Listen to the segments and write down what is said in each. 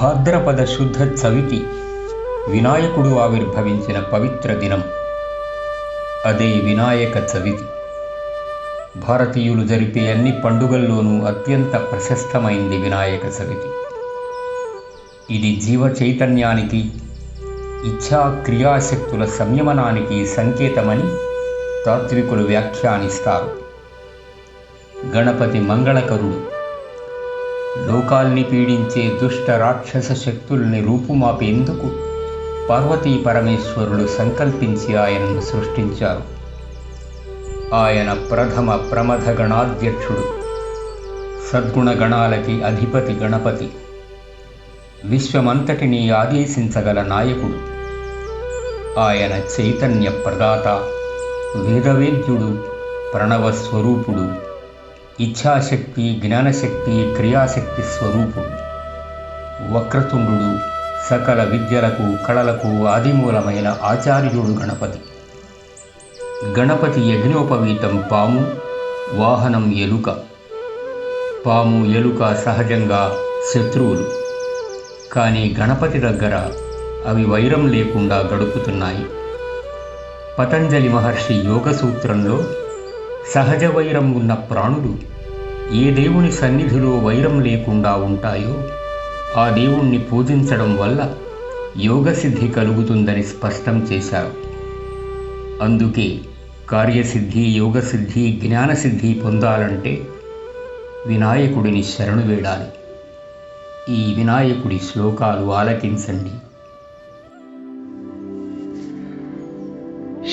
భాద్రపద శుద్ధ చవితి వినాయకుడు ఆవిర్భవించిన పవిత్ర దినం. అదే వినాయక చవితి. భారతీయులు జరిపే అన్ని పండుగల్లోనూ అత్యంత ప్రశస్తమైంది వినాయక చవితి. ఇది జీవ చైతన్యానికి ఇచ్ఛా క్రియాశక్తుల సంయమనానికి సంకేతమని తాత్వికులు వ్యాఖ్యానిస్తారు. గణపతి మంగళకరుడు లోకాల్ని పీడించే దుష్ట రాక్షస శక్తుల్ని రూపుమాపేందుకు పార్వతీ పరమేశ్వరుడు సంకల్పించి ఆయనను సృష్టించారు. ఆయన ప్రథమ ప్రమథ గణాధ్యక్షుడు అధిపతి గణపతి విశ్వమంతటిని ఆదేశించగల నాయకుడు. ఆయన చైతన్య ప్రదాత వేదవేద్యుడు ప్రణవ స్వరూపుడు ఇచ్ఛాశక్తి జ్ఞానశక్తి క్రియాశక్తి స్వరూపుడు. వక్రతుండు సకల విద్యలకు కళలకు ఆదిమూలమైన ఆచార్యుడు గణపతి. గణపతి యజ్ఞోపవీతం పాము వాహనం ఎలుక. పాము ఎలుక సహజంగా శత్రువులు. కానీ గణపతి దగ్గర అవి వైరం లేకుండా గడుపుతున్నాయి. పతంజలి మహర్షి యోగ సూత్రంలో సహజ వైరం ఉన్న ప్రాణులు ఏ దేవుని సన్నిధిలో వైరం లేకుండా ఉంటాయో ఆ దేవుణ్ణి పూజించడం వల్ల యోగసిద్ధి కలుగుతుందని స్పష్టం చేశారు. అందుకే కార్యసిద్ధి యోగసిద్ధి జ్ఞానసిద్ధి పొందాలంటే వినాయకుడిని శరణు వేడాలి. ఈ వినాయకుడి శ్లోకాలు ఆలకించండి.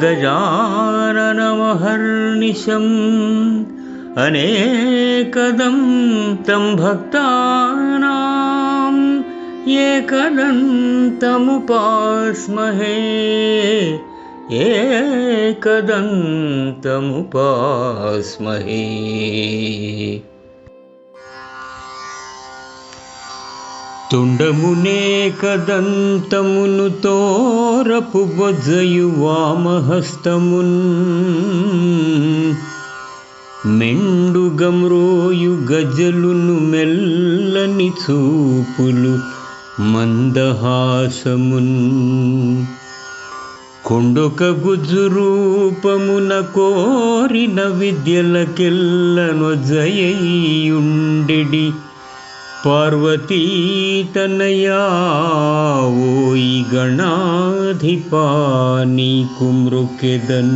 गजाननमहर्निशम् अनेकदं तं भक्तानाम् एकदन्तमुपास्महे एकदन्तमुपास्महे తొండమునే కదంతమును తోరపు బొజ్జయు వామహస్తమున్. మెండుగమ్రోయు గజలును మెల్లని చూపులు మందహాసమున్. కొండొక గుజ్జు రూపమున కోరిన విద్యలకెల్లను पार्वतीतनया तनया गणाधिपानि कुमरुकेदन्